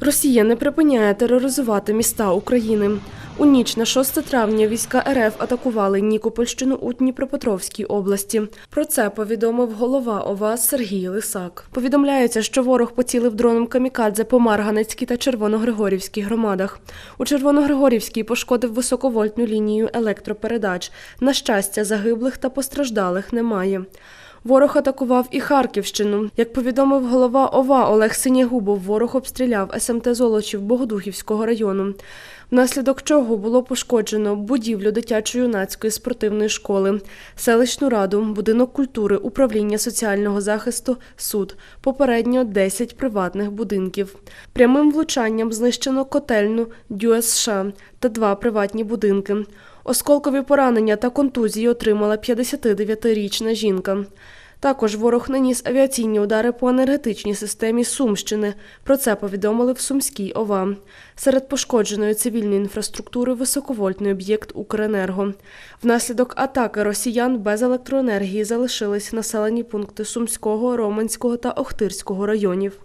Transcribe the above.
Росія не припиняє тероризувати міста України. У ніч на 6 травня війська РФ атакували Нікопольщину у Дніпропетровській області. Про це повідомив голова ОВА Сергій Лисак. Повідомляється, що ворог поцілив дроном камікадзе по Марганецькій та Червоногригорівській громадах. У Червоногригорівській пошкодив високовольтну лінію електропередач. На щастя, загиблих та постраждалих немає. Ворог атакував і Харківщину. Як повідомив голова ОВА Олег Синягубов, ворог обстріляв СМТ Золочів Богодухівського району, внаслідок чого було пошкоджено будівлю дитячо-юнацької спортивної школи, селищну раду, будинок культури, управління соціального захисту, суд, попередньо 10 приватних будинків. Прямим влучанням знищено котельну ДЮСШ та два приватні будинки. Осколкові поранення та контузії отримала 59-річна жінка. Також ворог наніс авіаційні удари по енергетичній системі Сумщини. Про це повідомили в Сумській ОВА. Серед пошкодженої цивільної інфраструктури високовольтний об'єкт Укренерго. Внаслідок атаки росіян без електроенергії залишились населені пункти Сумського, Романського та Охтирського районів.